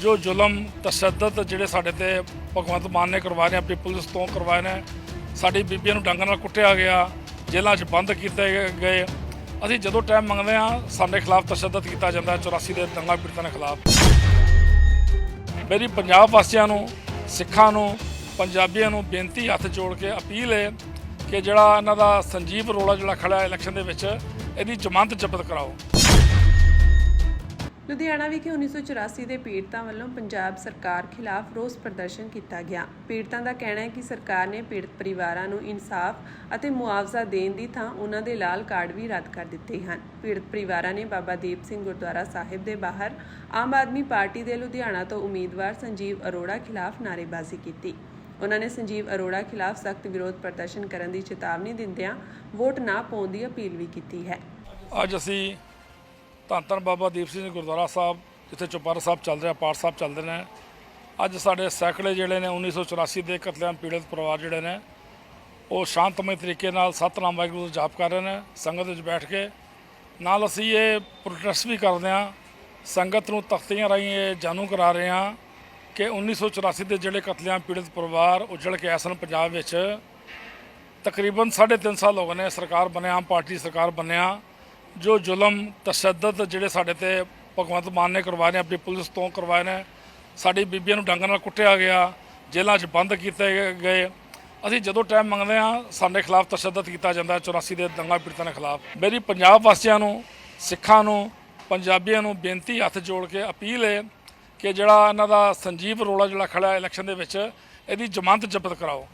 ਜੋ ਜ਼ੁਲਮ, ਤਸ਼ੱਦਦ ਜਿਹੜੇ ਸਾਡੇ ਤੇ ਭਗਵੰਤ ਮਾਨ ਨੇ ਕਰਵਾਏ ਨੇ, ਆਪਣੀ ਪੁਲਿਸ ਤੋਂ ਕਰਵਾਏ ਨੇ, ਸਾਡੀ ਬੀਬੀਆਂ ਨੂੰ ਡੰਗਰ ਨਾਲ ਕੁੱਟਿਆ ਗਿਆ, ਜੇਲ੍ਹਾਂ 'ਚ ਬੰਦ ਕੀਤੇ ਗਏ। ਅਸੀਂ ਜਦੋਂ ਟਾਈਮ ਮੰਗਦੇ ਆ ਸਾਡੇ ਖਿਲਾਫ ਤਸ਼ੱਦਦ ਕੀਤਾ ਜਾਂਦਾ ਹੈ 84 ਦੇ ਦੰਗਾ ਪੀੜਤਾਂ ਦੇ ਖਿਲਾਫ। ਮੇਰੀ ਪੰਜਾਬ ਵਾਸੀਆਂ ਨੂੰ, ਸਿੱਖਾਂ ਨੂੰ, ਪੰਜਾਬੀਆਂ ਨੂੰ ਬੇਨਤੀ ਹੱਥ ਜੋੜ ਕੇ ਅਪੀਲ ਹੈ ਕਿ ਜਿਹੜਾ ਇਹਨਾਂ ਦਾ ਸੰਜੀਵ ਰੋਲਾ ਜਿਹੜਾ ਖੜਾ ਹੈ ਇਲੈਕਸ਼ਨ ਦੇ ਵਿੱਚ, ਇਹਦੀ ਜ਼ਮਾਨਤ ਜ਼ਬਤ ਕਰਾਓ। ਲੁਧਿਆਣਾ ਵਿਖੇ 1984 ਦੇ ਪੀੜਤਾਂ ਵੱਲੋਂ ਪੰਜਾਬ ਸਰਕਾਰ ਖਿਲਾਫ ਰੋਸ ਪ੍ਰਦਰਸ਼ਨ ਕੀਤਾ ਗਿਆ। ਪੀੜਤਾਂ ਦਾ ਕਹਿਣਾ ਹੈ ਕਿ ਸਰਕਾਰ ਨੇ ਪੀੜਤ ਪਰਿਵਾਰਾਂ ਨੂੰ ਇਨਸਾਫ ਅਤੇ ਮੁਆਵਜ਼ਾ ਦੇਣ ਦੀ ਥਾਂ ਉਹਨਾਂ ਦੇ ਲਾਲ ਕਾਰਡ ਵੀ ਰੱਦ ਕਰ ਦਿੱਤੇ ਹਨ। ਪੀੜਤ ਪਰਿਵਾਰਾਂ ਨੇ ਬਾਬਾ ਦੀਪ ਸਿੰਘ ਗੁਰਦੁਆਰਾ ਸਾਹਿਬ ਦੇ ਬਾਹਰ ਆਮ ਆਦਮੀ ਪਾਰਟੀ ਦੇ ਲੁਧਿਆਣਾ ਤੋਂ ਉਮੀਦਵਾਰ ਸੰਜੀਵ ਅਰੋੜਾ ਖਿਲਾਫ ਨਾਅਰੇਬਾਜ਼ੀ ਕੀਤੀ। ਉਹਨਾਂ ਨੇ ਸੰਜੀਵ ਅਰੋੜਾ ਖਿਲਾਫ ਸਖਤ ਵਿਰੋਧ ਪ੍ਰਦਰਸ਼ਨ ਕਰਨ ਦੀ ਚੇਤਾਵਨੀ ਦਿੰਦਿਆਂ ਵੋਟ ਨਾ ਪਾਉਣ ਦੀ ਅਪੀਲ ਵੀ ਕੀਤੀ ਹੈ। ਅੱਜ ਅਸੀਂ ਧੰਨ ਧੰਨ ਬਾਬਾ ਦੀਪ ਸਿੰਘ ਜੀ, ਗੁਰਦੁਆਰਾ ਸਾਹਿਬ, ਜਿੱਥੇ ਚੁਪਾਰਾ ਸਾਹਿਬ ਚੱਲ ਰਿਹਾ, ਪਾਠ ਸਾਹਿਬ ਚੱਲਦੇ ਨੇ। ਅੱਜ ਸਾਡੇ ਸੈਂਕੜੇ ਜਿਹੜੇ ਨੇ 1984 ਦੇ ਕਤਲੇਆਮ ਪੀੜਤ ਪਰਿਵਾਰ ਜਿਹੜੇ ਨੇ, ਉਹ ਸ਼ਾਂਤਮਈ ਤਰੀਕੇ ਨਾਲ ਸਤਨਾਮ ਵਾਹਿਗੁਰੂ ਦਾ ਜਾਪ ਕਰ ਰਹੇ ਨੇ, ਸੰਗਤ ਵਿੱਚ ਬੈਠ ਕੇ। ਨਾਲ ਅਸੀਂ ਇਹ ਪ੍ਰੋਟੈਸਟ ਵੀ ਕਰਦੇ ਹਾਂ, ਸੰਗਤ ਨੂੰ ਤਖਤੀਆਂ ਰਾਹੀਂ ਇਹ ਜਾਣੂ ਕਰਾ ਰਹੇ ਹਾਂ ਕਿ 1984 ਦੇ ਜਿਹੜੇ ਕਤਲੇਆਮ ਪੀੜਤ ਪਰਿਵਾਰ ਉਜੜ ਕੇ ਆਏ ਸਨ ਪੰਜਾਬ ਵਿੱਚ, ਤਕਰੀਬਨ 3.5 ਸਾਲ ਹੋ ਗਏ ਨੇ, ਸਰਕਾਰ ਬਣਿਆ, ਆਮ ਪਾਰਟੀ ਸਰਕਾਰ ਬਣਿਆ। ਜੋ ਜ਼ੁਲਮ, ਤਸ਼ੱਦਦ ਜਿਹੜੇ ਸਾਡੇ ਤੇ ਭਗਵੰਤ ਮਾਨ ਨੇ ਕਰਵਾਏ ਨੇ, ਆਪਣੀ ਪੁਲਿਸ ਤੋਂ ਕਰਵਾਏ ਨੇ, ਸਾਡੀ ਬੀਬੀਆਂ ਨੂੰ ਡੰਗਰ ਨਾਲ ਕੁੱਟਿਆ ਗਿਆ, ਜੇਲ੍ਹਾਂ 'ਚ ਬੰਦ ਕੀਤੇ ਗਏ। ਅਸੀਂ ਜਦੋਂ ਟਾਈਮ ਮੰਗਦੇ ਆ ਸਾਡੇ ਖਿਲਾਫ ਤਸ਼ੱਦਦ ਕੀਤਾ ਜਾਂਦਾ ਹੈ 84 ਦੇ ਦੰਗਾ ਪੀੜਤਾਂ ਦੇ ਖਿਲਾਫ। ਮੇਰੀ ਪੰਜਾਬ ਵਾਸੀਆਂ ਨੂੰ, ਸਿੱਖਾਂ ਨੂੰ, ਪੰਜਾਬੀਆਂ ਨੂੰ ਬੇਨਤੀ ਹੱਥ ਜੋੜ ਕੇ ਅਪੀਲ ਹੈ ਕਿ ਜਿਹੜਾ ਇਹਨਾਂ ਦਾ ਸੰਜੀਵ ਰੋਲਾ ਜਿਹੜਾ ਖੜਾ ਇਲੈਕਸ਼ਨ ਦੇ ਵਿੱਚ, ਇਹਦੀ ਜ਼ਮਾਨਤ ਜ਼ਬਤ ਕਰਾਓ।